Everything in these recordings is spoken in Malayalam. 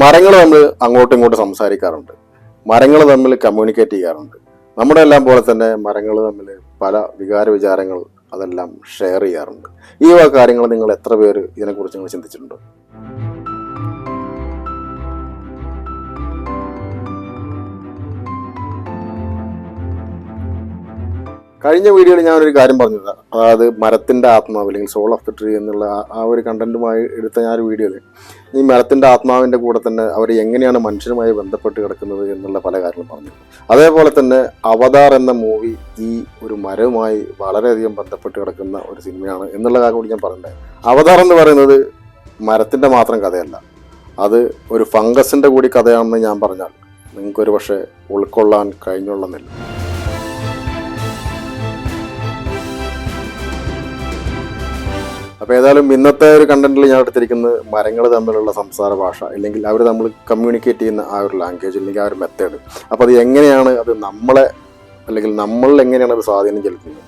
മരങ്ങൾ തമ്മിൽ അങ്ങോട്ടും ഇങ്ങോട്ടും സംസാരിക്കാറുണ്ട്. മരങ്ങൾ തമ്മിൽ കമ്മ്യൂണിക്കേറ്റ് ചെയ്യാറുണ്ട്. നമ്മുടെ എല്ലാം പോലെ തന്നെ മരങ്ങൾ തമ്മിൽ പല വികാര വിചാരങ്ങൾ അതെല്ലാം ഷെയർ ചെയ്യാറുണ്ട്. ഈ കാര്യങ്ങൾ നിങ്ങൾ എത്ര പേര് ഇതിനെക്കുറിച്ച് നിങ്ങൾ ചിന്തിച്ചിട്ടുണ്ടോ? കഴിഞ്ഞ വീഡിയോയിൽ ഞാനൊരു കാര്യം പറഞ്ഞത്. അതായത് മരത്തിന്റെ ആത്മാവ് അല്ലെങ്കിൽ സോൾ ഓഫ് ദ ട്രീ എന്നുള്ള ആ ഒരു കണ്ടന്റുമായി എടുത്ത ഞാൻ ഒരു വീഡിയോയിൽ ഈ മരത്തിന്റെ ആത്മാവിന്റെ കൂടെ തന്നെ അവർ എങ്ങനെയാണ് മനുഷ്യരുമായി ബന്ധപ്പെട്ട് കിടക്കുന്നത് എന്നുള്ള പല കാര്യങ്ങളും പറഞ്ഞു. അതേപോലെ തന്നെ അവതാർ എന്ന മൂവി ഈ ഒരു മരവുമായി വളരെയധികം ബന്ധപ്പെട്ട് കിടക്കുന്ന ഒരു സിനിമയാണ് എന്നുള്ള കാര്യം കൂടി ഞാൻ പറഞ്ഞത് അവതാർ എന്ന് പറയുന്നത് മരത്തിന്റെ മാത്രം കഥയല്ല. അത് ഒരു ഫംഗസിന്റെ കൂടി കഥയാണെന്ന് ഞാൻ പറഞ്ഞാൽ നിങ്ങൾക്കൊരു പക്ഷേ ഉൾക്കൊള്ളാൻ കഴിഞ്ഞുള്ളന്നില്ല അപ്പോൾ ഏതായാലും ഇന്നത്തെ ഒരു കണ്ടന്റിൽ ഞാൻ എടുത്തിരിക്കുന്നത് മരങ്ങൾ തമ്മിലുള്ള സംസാര ഭാഷ അല്ലെങ്കിൽ അവർ നമ്മൾ കമ്മ്യൂണിക്കേറ്റ് ചെയ്യുന്ന ആ ഒരു ലാംഗ്വേജ് അല്ലെങ്കിൽ ആ ഒരു മെത്തേഡ് അപ്പോൾ അത് എങ്ങനെയാണ് അത് നമ്മളെ അല്ലെങ്കിൽ നമ്മളിൽ എങ്ങനെയാണ് അത് സ്വാധീനം ചെലുത്തുന്നത്?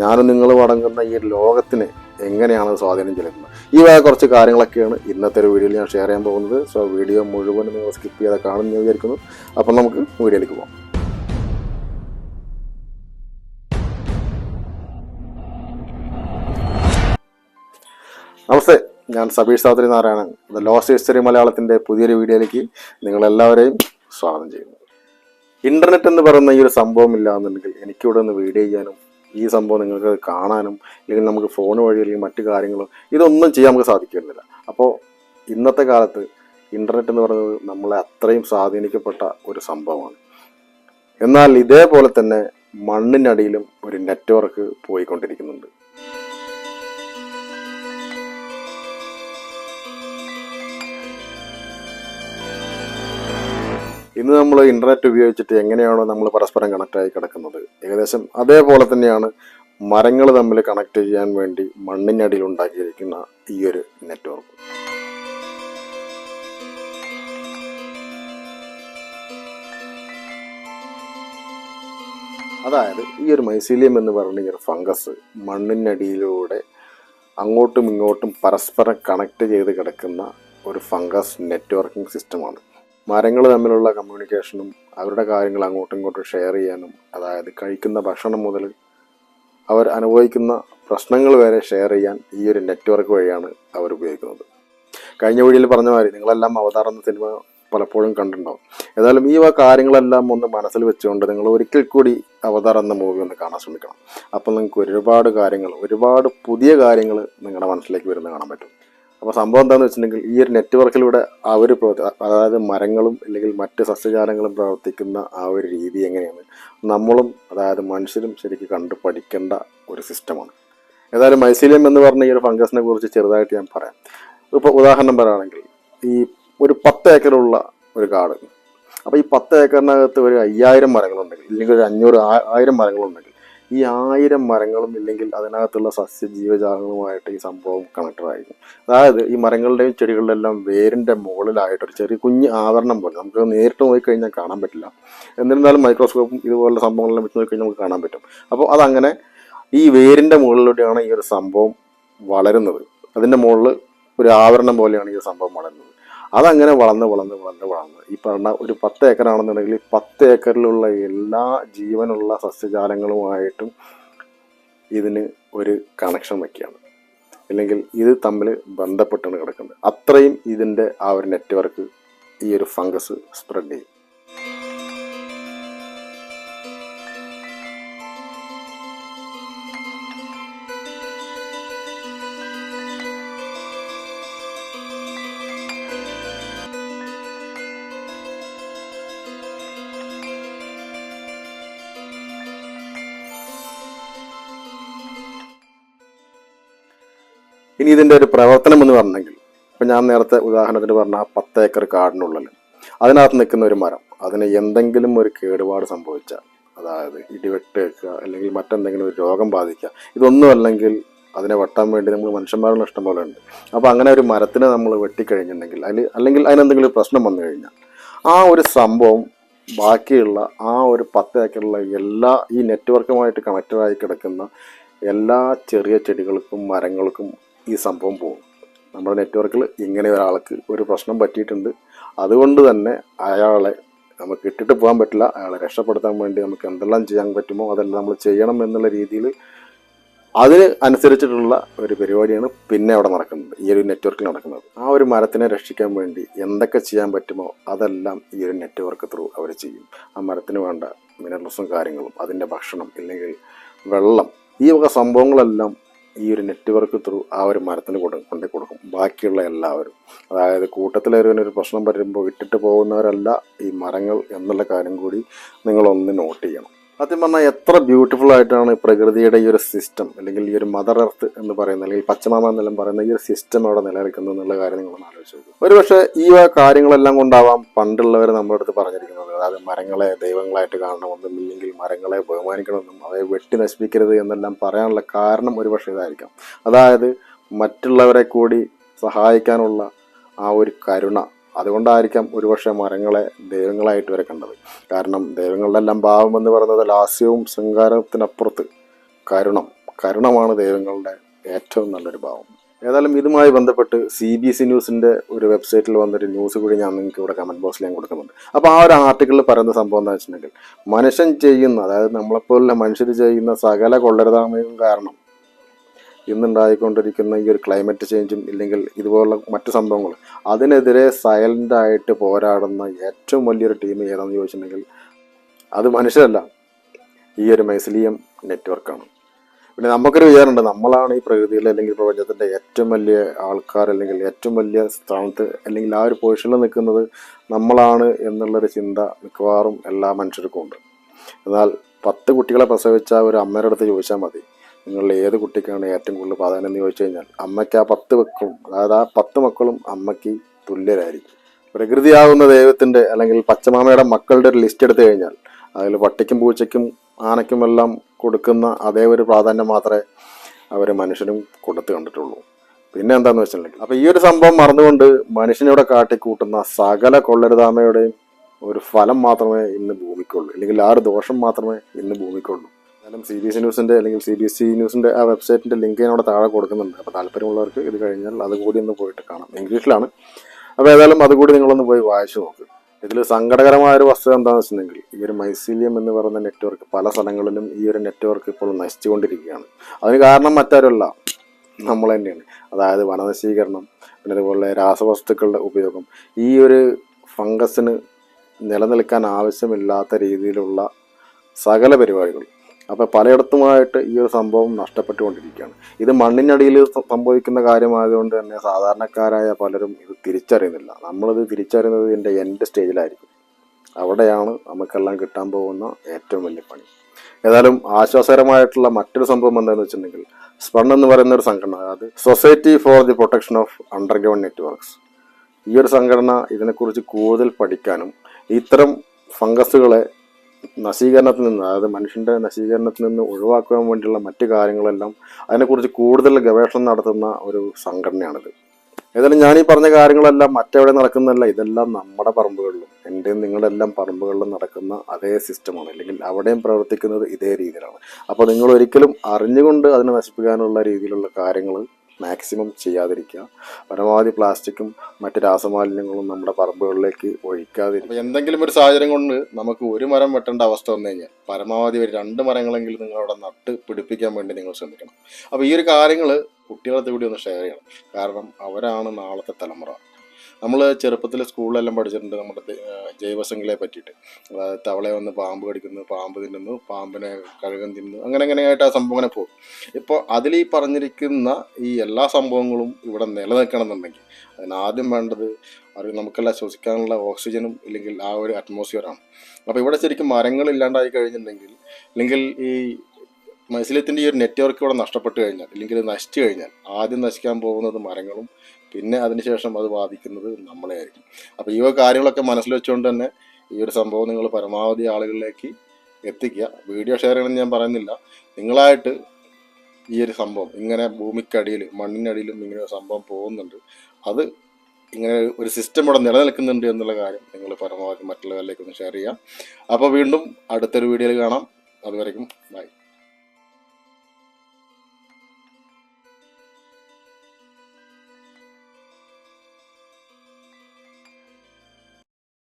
ഞാനും നിങ്ങളും അടങ്ങുന്ന ഈ ലോകത്തിന് എങ്ങനെയാണ് സ്വാധീനം ചെലുത്തുന്നത്? ഈ വക കുറച്ച് കാര്യങ്ങളൊക്കെയാണ് ഇന്നത്തെ ഒരു വീഡിയോയിൽ ഞാൻ ഷെയർ ചെയ്യാൻ പോകുന്നത്. സോ വീഡിയോ മുഴുവൻ നിങ്ങൾ സ്കിപ്പ് ചെയ്താൽ കാണുമെന്ന് വിചാരിക്കുന്നു. അപ്പം നമുക്ക് വീഡിയോയിലേക്ക് പോകാം. ഞാൻ Sabeesh Sathri Narayanan. The lost history മലയാളത്തിന്റെ പുതിയൊരു വീഡിയോയിലേക്ക് നിങ്ങളെല്ലാവരെയും സ്വാഗതം ചെയ്യുന്നു. ഇന്റർനെറ്റ് എന്ന് പറയുന്ന ഈ ഒരു സംഭവം ഇല്ല എന്നുണ്ടെങ്കിൽ എനിക്കിവിടെ ഒന്ന് വീഡിയോ ചെയ്യാനും ഈ സംഭവം നിങ്ങൾക്ക് കാണാനും അല്ലെങ്കിൽ നമുക്ക് ഫോൺ വഴി അല്ലെങ്കിൽ മറ്റു കാര്യങ്ങളോ ഇതൊന്നും ചെയ്യാൻ നമുക്ക് സാധിക്കുന്നില്ല. അപ്പോൾ ഇന്നത്തെ കാലത്ത് ഇന്റർനെറ്റ് എന്ന് പറയുന്നത് നമ്മളെ അത്രയും സ്വാധീനിക്കപ്പെട്ട ഒരു സംഭവമാണ്. എന്നാൽ ഇതേപോലെ തന്നെ മണ്ണിനടിയിലും ഒരു നെറ്റ്വർക്ക് പോയിക്കൊണ്ടിരിക്കുന്നുണ്ട്. ഇന്ന് നമ്മൾ ഇന്റർനെറ്റ് ഉപയോഗിച്ചിട്ട് എങ്ങനെയാണോ നമ്മൾ പരസ്പരം കണക്റ്റായി കിടക്കുന്നത്. ഏകദേശം അതേപോലെ തന്നെയാണ് മരങ്ങൾ തമ്മിൽ കണക്ട് ചെയ്യാൻ വേണ്ടി മണ്ണിനടിയിൽ ഉണ്ടാക്കിയിരിക്കുന്ന ഈ ഒരു നെറ്റ്വർക്ക് അതായത് ഈ ഒരു മൈസീലിയം എന്ന് പറയുന്ന ഈ ഒരു ഫംഗസ് മണ്ണിനടിയിലൂടെ അങ്ങോട്ടും ഇങ്ങോട്ടും പരസ്പരം കണക്ട് ചെയ്ത് കിടക്കുന്ന ഒരു ഫംഗസ് നെറ്റ്വർക്കിംഗ് സിസ്റ്റമാണ് മരങ്ങൾ തമ്മിലുള്ള കമ്മ്യൂണിക്കേഷനും അവരുടെ കാര്യങ്ങൾ അങ്ങോട്ടും ഇങ്ങോട്ടും ഷെയർ ചെയ്യാനും അതായത് കഴിക്കുന്ന ഭക്ഷണം മുതൽ അവർ അനുഭവിക്കുന്ന പ്രശ്നങ്ങൾ വരെ ഷെയർ ചെയ്യാൻ ഈ ഒരു നെറ്റ്വർക്ക് വഴിയാണ് അവർ ഉപയോഗിക്കുന്നത്. കഴിഞ്ഞ വീഡിയോയിൽ പറഞ്ഞ മാതിരി നിങ്ങളെല്ലാം അവതാർ എന്ന സിനിമ പലപ്പോഴും കണ്ടിട്ടുണ്ടാവും. ഏതായാലും ഈ കാര്യങ്ങളെല്ലാം ഒന്ന് മനസ്സിൽ വെച്ചുകൊണ്ട് നിങ്ങൾ ഒരിക്കൽ കൂടി അവതാർ എന്ന മൂവി ഒന്ന് കാണാൻ ശ്രമിക്കണം. അപ്പോൾ നിങ്ങൾക്ക് ഒരുപാട് കാര്യങ്ങൾ ഒരുപാട് പുതിയ കാര്യങ്ങൾ നിങ്ങളുടെ മനസ്സിലേക്ക് വരുന്ന കാണാൻ പറ്റും. അപ്പോൾ സംഭവം എന്താണെന്ന് വെച്ചിട്ടുണ്ടെങ്കിൽ ഈ ഒരു നെറ്റ്വർക്കിലൂടെ അവർ അതായത് മരങ്ങളും അല്ലെങ്കിൽ മറ്റ് സസ്യജാലങ്ങളും പ്രവർത്തിക്കുന്ന ആ ഒരു രീതി എങ്ങനെയാണ്? നമ്മളും അതായത് മനുഷ്യരും ശരിക്കും കണ്ടു പഠിക്കേണ്ട ഒരു സിസ്റ്റമാണ്. ഏതായാലും മൈസീലിയം എന്ന് പറഞ്ഞ ഈ ഒരു ഫംഗസിനെ കുറിച്ച് ചെറുതായിട്ട് ഞാൻ പറയാം. ഇപ്പോൾ ഉദാഹരണം പറയുകയാണെങ്കിൽ ഈ ഒരു പത്ത് ഏക്കറുള്ള ഒരു കാട്. അപ്പോൾ ഈ പത്ത് ഏക്കറിനകത്ത് ഒരു അയ്യായിരം മരങ്ങളുണ്ടെങ്കിൽ ഇല്ലെങ്കിൽ ഒരു അഞ്ഞൂറ് ആയിരം മരങ്ങളുണ്ടെങ്കിൽ ഈ ആയിരം മരങ്ങളും ഇല്ലെങ്കിൽ അതിനകത്തുള്ള സസ്യ ജീവജാലങ്ങളുമായിട്ട് ഈ സംഭവം കണക്ടറായിരുന്നു അതായത് ഈ മരങ്ങളുടെയും ചെടികളുടെ എല്ലാം വേരിന്റെ മുകളിലായിട്ടൊരു ചെറിയ കുഞ്ഞ് ആവരണം പോലെ നമുക്ക് നേരിട്ട് നോക്കിക്കഴിഞ്ഞാൽ കാണാൻ പറ്റില്ല. എന്നിരുന്നാലും മൈക്രോസ്കോപ്പും ഇതുപോലുള്ള സംഭവങ്ങളെല്ലാം വെച്ച് നോക്കിക്കഴിഞ്ഞാൽ നമുക്ക് കാണാൻ പറ്റും. അപ്പോൾ അതങ്ങനെ ഈ വേരിന്റെ മുകളിലൂടെയാണ് ഈ ഒരു സംഭവം വളരുന്നത്. അതിന്റെ മുകളിൽ ഒരു ആവരണം പോലെയാണ് ഈ സംഭവം വളരുന്നത്. അതങ്ങനെ വളർന്ന് വളർന്ന് വളർന്ന് വളർന്ന്. ഈ പറഞ്ഞ ഒരു പത്ത് ഏക്കറാണെന്നുണ്ടെങ്കിൽ പത്ത് ഏക്കറിലുള്ള എല്ലാ ജീവനുള്ള സസ്യജാലങ്ങളുമായിട്ടും ഇതിന് ഒരു കണക്ഷൻ വയ്ക്കുകയാണ്. അല്ലെങ്കിൽ ഇത് തമ്മിൽ ബന്ധപ്പെട്ടാണ് കിടക്കുന്നത്. അത്രയും ഇതിന്റെ ആ ഒരു നെറ്റ്വർക്ക് ഈ ഒരു ഫംഗസ് സ്പ്രെഡ് ചെയ്യും. ഇനി ഇതിന്റെ ഒരു പ്രവർത്തനം എന്ന് പറഞ്ഞെങ്കിൽ ഇപ്പം ഞാൻ നേരത്തെ ഉദാഹരണത്തിന് പറഞ്ഞ ആ പത്ത് ഏക്കർ കാടിനുള്ളിൽ അതിനകത്ത് നിൽക്കുന്ന ഒരു മരം അതിന് എന്തെങ്കിലും ഒരു കേടുപാട് സംഭവിച്ചാൽ അതായത് ഇടിവെട്ട് വെക്കുക അല്ലെങ്കിൽ മറ്റെന്തെങ്കിലും ഒരു രോഗം ബാധിക്കുക ഇതൊന്നും അല്ലെങ്കിൽ അതിനെ വെട്ടാൻ വേണ്ടി നമ്മൾ മനുഷ്യന്മാരുടെ ഇഷ്ടം പോലെ ഉണ്ട്. അപ്പോൾ അങ്ങനെ ഒരു മരത്തിനെ നമ്മൾ വെട്ടിക്കഴിഞ്ഞിട്ടുണ്ടെങ്കിൽ അതിൽ അല്ലെങ്കിൽ അതിനെന്തെങ്കിലും പ്രശ്നം വന്നു കഴിഞ്ഞാൽ ആ ഒരു സംഭവം ബാക്കിയുള്ള ആ ഒരു പത്ത് ഏക്കറുള്ള എല്ലാ ഈ നെറ്റ്വർക്കുമായിട്ട് കണക്റ്റഡായി കിടക്കുന്ന എല്ലാ ചെറിയ ചെടികൾക്കും മരങ്ങൾക്കും ഈ സംഭവം പോകും. നമ്മുടെ നെറ്റ്വർക്കിൽ ഇങ്ങനെ ഒരാൾക്ക് ഒരു പ്രശ്നം പറ്റിയിട്ടുണ്ട്. അതുകൊണ്ട് തന്നെ അയാളെ നമുക്ക് ഇട്ടിട്ട് പോകാൻ പറ്റില്ല. അയാളെ രക്ഷപ്പെടുത്താൻ വേണ്ടി നമുക്ക് എന്തെല്ലാം ചെയ്യാൻ പറ്റുമോ അതെല്ലാം നമ്മൾ ചെയ്യണം എന്നുള്ള രീതിയിൽ അതിന് അനുസരിച്ചിട്ടുള്ള ഒരു പരിപാടിയാണ് പിന്നെ അവിടെ നടക്കുന്നത്. ഈ ഒരു നെറ്റ്വർക്കിൽ നടക്കുന്നത്. ആ ഒരു മരത്തിനെ രക്ഷിക്കാൻ വേണ്ടി എന്തൊക്കെ ചെയ്യാൻ പറ്റുമോ അതെല്ലാം ഈ ഒരു നെറ്റ്വർക്ക് ത്രൂ അവർ ചെയ്യും. ആ മരത്തിന് വേണ്ട മിനറൽസും കാര്യങ്ങളും അതിന്റെ ഭക്ഷണം ഇല്ലെങ്കിൽ വെള്ളം ഈ വക സംഭവങ്ങളെല്ലാം ഈ ഒരു നെറ്റ്വർക്ക് ത്രൂ ആ ഒരു മരത്തിന് കൊടു കൊണ്ടു കൊടുക്കും. ബാക്കിയുള്ള എല്ലാവരും. അതായത് കൂട്ടത്തിലൊരു പ്രശ്നം വരുമ്പോൾ ഇട്ടിട്ട് പോകുന്നവരല്ല ഈ മരങ്ങൾ എന്നുള്ള കാര്യം കൂടി നിങ്ങളൊന്ന് നോട്ട് ചെയ്യണം. സത്യം പറഞ്ഞാൽ എത്ര ബ്യൂട്ടിഫുൾ ആയിട്ടാണ് പ്രകൃതിയുടെ ഈ ഒരു സിസ്റ്റം അല്ലെങ്കിൽ ഈ ഒരു മദർ എർത്ത് എന്ന് പറയുന്ന അല്ലെങ്കിൽ പച്ചമാമ എന്നെല്ലാം പറയുന്ന ഈ ഒരു സിസ്റ്റം അവിടെ നിലനിൽക്കുന്നു എന്നുള്ള കാര്യം നിങ്ങൾ ആലോചിച്ച് ഒരു പക്ഷേ ഈ കാര്യങ്ങളെല്ലാം കൊണ്ടാവാം പണ്ടുള്ളവർ നമ്മുടെ അടുത്ത് പറഞ്ഞിരിക്കുന്നത്. അതായത് മരങ്ങളെ ദൈവങ്ങളായിട്ട് കാണണമെന്നും ഇല്ലെങ്കിൽ മരങ്ങളെ ബഹുമാനിക്കണമെന്നും അവയെ വെട്ടി നശിപ്പിക്കരുത് എന്നെല്ലാം പറയാനുള്ള കാരണം ഒരു പക്ഷേ ഇതായിരിക്കാം. അതായത് മറ്റുള്ളവരെ കൂടി സഹായിക്കാനുള്ള ആ ഒരു കരുണ അതുകൊണ്ടായിരിക്കാം ഒരുപക്ഷെ മരങ്ങളെ ദൈവങ്ങളായിട്ട് വരെ കണ്ടത്. കാരണം ദൈവങ്ങളുടെ എല്ലാം ഭാവം എന്ന് പറയുന്നത് ലാസ്യവും ശൃംഗാരത്തിനപ്പുറത്ത്. കരുണം കരുണമാണ് ദൈവങ്ങളുടെ ഏറ്റവും നല്ലൊരു ഭാവം ഏതായാലും ഇതുമായി ബന്ധപ്പെട്ട് സി ബി സി ന്യൂസിന്റെ ഒരു വെബ്സൈറ്റിൽ വന്നൊരു ന്യൂസ് കൂടി ഞാൻ നിങ്ങൾക്ക് ഇവിടെ കമന്റ് ബോക്സിൽ ഞാൻ കൊടുക്കുന്നുണ്ട്. അപ്പോൾ ആ ഒരു ആർട്ടിക്കിളിൽ പറയുന്ന സംഭവം എന്താ വെച്ചിട്ടുണ്ടെങ്കിൽ മനുഷ്യൻ ചെയ്യുന്ന അതായത് നമ്മളെപ്പോലുള്ള മനുഷ്യർ ചെയ്യുന്ന സകല കൊള്ളരുതാമയും കാരണം ഇന്നുണ്ടായിക്കൊണ്ടിരിക്കുന്ന ഈ ഒരു ക്ലൈമറ്റ് ചേഞ്ചും ഇല്ലെങ്കിൽ ഇതുപോലുള്ള മറ്റു സംഭവങ്ങൾ അതിനെതിരെ സൈലന്റ് ആയിട്ട് പോരാടുന്ന ഏറ്റവും വലിയൊരു ടീം ഏതാണെന്ന് ചോദിച്ചിട്ടുണ്ടെങ്കിൽ അത് മനുഷ്യരല്ല. ഈ ഒരു മൈസിലിയം നെറ്റ്വർക്കാണ് പിന്നെ നമുക്കൊരു വിചാരമുണ്ട് നമ്മളാണ് ഈ പ്രകൃതിയിൽ അല്ലെങ്കിൽ പ്രപഞ്ചത്തിന്റെ ഏറ്റവും വലിയ ആൾക്കാർ അല്ലെങ്കിൽ ഏറ്റവും വലിയ സ്ഥാനത്ത് അല്ലെങ്കിൽ ആ ഒരു പൊസിഷനിൽ നിൽക്കുന്നത് നമ്മളാണ് എന്നുള്ളൊരു ചിന്ത മിക്കവാറും എല്ലാ മനുഷ്യർക്കും ഉണ്ട്. എന്നാൽ പത്ത് കുട്ടികളെ പ്രസവിച്ച ഒരു അമ്മയുടെ അടുത്ത് ചോദിച്ചാൽ മതി നിങ്ങളിൽ ഏത് കുട്ടിക്കാണ് ഏറ്റവും കൂടുതൽ പ്രാധാന്യം എന്ന് ചോദിച്ചു കഴിഞ്ഞാൽ അമ്മയ്ക്ക് ആ പത്ത് മക്കളും അതായത് ആ പത്ത് മക്കളും അമ്മയ്ക്ക് തുല്യരായിരിക്കും. പ്രകൃതിയാകുന്ന ദൈവത്തിന്റെ അല്ലെങ്കിൽ പച്ചമാമയുടെ മക്കളുടെ ഒരു ലിസ്റ്റ് എടുത്തു കഴിഞ്ഞാൽ അതിൽ പട്ടിക്കും പൂച്ചയ്ക്കും ആനയ്ക്കുമെല്ലാം കൊടുക്കുന്ന അതേ ഒരു പ്രാധാന്യം മാത്രമേ അവർ മനുഷ്യനും കൊടുത്തു കണ്ടിട്ടുള്ളൂ. പിന്നെ എന്താണെന്ന് വെച്ചിട്ടുണ്ടെങ്കിൽ അപ്പോൾ ഈ ഒരു സംഭവം മറന്നുകൊണ്ട് മനുഷ്യനിവിടെ കാട്ടിക്കൂട്ടുന്ന സകല കൊള്ളരുതാമയുടെയും ഒരു ഫലം മാത്രമേ ഇന്ന് ഭൂമിക്കുള്ളൂ. അല്ലെങ്കിൽ ആ ഒരു ദോഷം മാത്രമേ ഇന്ന് ഭൂമിക്കുള്ളൂ. എന്നാലും സി ബി എസ് ന്യൂസിന്റെ അല്ലെങ്കിൽ സി ബി എസ് ഇ ന്യൂസിന്റെ ആ വെബ്സൈറ്റിന്റെ ലിങ്ക് ഞാൻ അവിടെ താഴെ കൊടുക്കുന്നുണ്ട്. അപ്പോൾ താല്പര്യമുള്ളവർക്ക് ഇത് കഴിഞ്ഞാൽ അതുകൂടി ഒന്ന് പോയിട്ട് കാണാം. ഇംഗ്ലീഷിലാണ് അപ്പോൾ ഏതായാലും അതുകൂടി നിങ്ങളൊന്ന് പോയി വായിച്ചു നോക്ക്. ഇതിൽ സങ്കടകരമായ ഒരു വസ്തുത എന്താണെന്ന് വെച്ചിട്ടുണ്ടെങ്കിൽ ഈ ഒരു മൈസീലിയം എന്ന് പറയുന്ന നെറ്റ്വർക്ക് പല സ്ഥലങ്ങളിലും ഈ ഒരു നെറ്റ്വർക്ക് ഇപ്പോൾ നശിച്ചുകൊണ്ടിരിക്കുകയാണ്. അതിന് കാരണം മറ്റാരുമല്ല? നമ്മൾ തന്നെയാണ്. അതായത് വനനശീകരണം പിന്നെ അതുപോലെ രാസവസ്തുക്കളുടെ ഉപയോഗം. ഈ ഒരു ഫംഗസിന് നിലനിൽക്കാൻ ആവശ്യമില്ലാത്ത രീതിയിലുള്ള സകല പരിപാടികൾ അപ്പോൾ പലയിടത്തുമായിട്ട് ഈ ഒരു സംഭവം നഷ്ടപ്പെട്ടുകൊണ്ടിരിക്കുകയാണ്. ഇത് മണ്ണിനടിയിൽ സംഭവിക്കുന്ന കാര്യമായതുകൊണ്ട് തന്നെ സാധാരണക്കാരായ പലരും ഇത് തിരിച്ചറിയുന്നില്ല. നമ്മളിത് തിരിച്ചറിയുന്നത് ഇതിന്റെ എൻഡ് സ്റ്റേജിലായിരിക്കും അവിടെയാണ് നമുക്കെല്ലാം കിട്ടാൻ പോകുന്ന ഏറ്റവും വലിയ പണി. ഏതായാലും ആശ്വാസകരമായിട്ടുള്ള മറ്റൊരു സംഭവം എന്താണെന്ന് വെച്ചിട്ടുണ്ടെങ്കിൽ സ്പൺ എന്ന് പറയുന്ന ഒരു സംഘടന അതായത് society for the protection of underground networks ഈ ഒരു സംഘടന ഇതിനെക്കുറിച്ച് കൂടുതൽ പഠിക്കാനും ഇത്തരം ഫംഗസുകളെ നശീകരണത്തിൽ നിന്ന് അതായത് മനുഷ്യന്റെ നശീകരണത്തിൽ നിന്ന് ഒഴിവാക്കുവാൻ വേണ്ടിയുള്ള മറ്റു കാര്യങ്ങളെല്ലാം അതിനെക്കുറിച്ച് കൂടുതൽ ഗവേഷണം നടത്തുന്ന ഒരു സംഘടനയാണിത്. ഏതായാലും ഞാൻ ഈ പറഞ്ഞ കാര്യങ്ങളെല്ലാം മറ്റെവിടെ നടക്കുന്നതല്ല ഇതെല്ലാം നമ്മുടെ പറമ്പുകളിലും എന്റെയും നിങ്ങളുടെ എല്ലാം പറമ്പുകളിലും നടക്കുന്ന അതേ സിസ്റ്റമാണ് അല്ലെങ്കിൽ അവിടെയും പ്രവർത്തിക്കുന്നത് ഇതേ രീതിയിലാണ്. അപ്പോൾ നിങ്ങൾ ഒരിക്കലും അറിഞ്ഞുകൊണ്ട് അതിനെ നശിപ്പിക്കാനുള്ള രീതിയിലുള്ള കാര്യങ്ങൾ മാക്സിമം ചെയ്യാതിരിക്കുക. പരമാവധി പ്ലാസ്റ്റിക്കും മറ്റു രാസമാലിന്യങ്ങളും നമ്മുടെ പറമ്പുകളിലേക്ക് ഒഴിക്കാതിരിക്കുക. എന്തെങ്കിലും ഒരു സാഹചര്യം കൊണ്ട് നമുക്ക് ഒരു മരം വെട്ടേണ്ട അവസ്ഥ വന്നു കഴിഞ്ഞാൽ പരമാവധി ഒരു രണ്ട് മരങ്ങളെങ്കിലും നിങ്ങൾ അവിടെ നട്ട് പിടിപ്പിക്കാൻ വേണ്ടി നിങ്ങൾ ശ്രമിക്കണം. അപ്പോൾ ഈ ഒരു കാര്യങ്ങൾ കുട്ടികളത്തെ കൂടി ഒന്ന് ഷെയർ ചെയ്യണം. കാരണം അവരാണ് നാളത്തെ തലമുറ. നമ്മൾ ചെറുപ്പത്തിൽ സ്കൂളിലെല്ലാം പഠിച്ചിട്ടുണ്ട് നമ്മുടെ ജൈവസംഖ്യയെ പറ്റിയിട്ട്. അതായത് തവളയെ വന്ന് പാമ്പ് കടിക്കുന്നു പാമ്പ് തിന്നുന്നു പാമ്പിനെ കഴുകൻ തിന്നുന്നു അങ്ങനെ അങ്ങനെയായിട്ട് ആ സംഭവം അങ്ങനെ പോകും. ഇപ്പോൾ അതിൽ ഈ പറഞ്ഞിരിക്കുന്ന ഈ എല്ലാ സംഭവങ്ങളും ഇവിടെ നിലനിൽക്കണം എന്നുണ്ടെങ്കിൽ അതിന് ആദ്യം വേണ്ടത് അത് നമുക്കെല്ലാം ശ്വസിക്കാനുള്ള ഓക്സിജനും ഇല്ലെങ്കിൽ ആ ഒരു അറ്റ്മോസ്ഫിയറാണ് അപ്പോൾ ഇവിടെ ശരിക്കും മരങ്ങൾ ഇല്ലാണ്ടായി കഴിഞ്ഞിട്ടുണ്ടെങ്കിൽ അല്ലെങ്കിൽ ഈ മത്സ്യത്തിന്റെ ഈ ഒരു നെറ്റ്വർക്ക് ഇവിടെ നഷ്ടപ്പെട്ട് കഴിഞ്ഞാൽ അല്ലെങ്കിൽ നശിച്ചു കഴിഞ്ഞാൽ ആദ്യം നശിക്കാൻ പോകുന്നത് മരങ്ങളും പിന്നെ അതിനുശേഷം അത് ബാധിക്കുന്നത് നമ്മളെ ആയിരിക്കും അപ്പോൾ ഈ കാര്യങ്ങളൊക്കെ മനസ്സിൽ വെച്ചുകൊണ്ട് തന്നെ ഈ ഒരു സംഭവം നിങ്ങൾ പരമാവധി ആളുകളിലേക്ക് എത്തിക്കുക. വീഡിയോ ഷെയർ ചെയ്യണമെന്ന് ഞാൻ പറയുന്നില്ല. നിങ്ങളായിട്ട് ഈ ഒരു സംഭവം ഇങ്ങനെ ഭൂമിക്കടിയിൽ മണ്ണിനടിയിലും ഇങ്ങനെ ഒരു സംഭവം പോകുന്നുണ്ട്. അത് ഇങ്ങനെ ഒരു സിസ്റ്റം ഇവിടെ നിലനിൽക്കുന്നുണ്ട് എന്നുള്ള കാര്യം നിങ്ങൾ പരമാവധി മറ്റുള്ളവരിലേക്ക് ഒന്ന് ഷെയർ ചെയ്യാം അപ്പോൾ വീണ്ടും അടുത്തൊരു വീഡിയോയിൽ കാണാം. അതുവരെയും ബൈ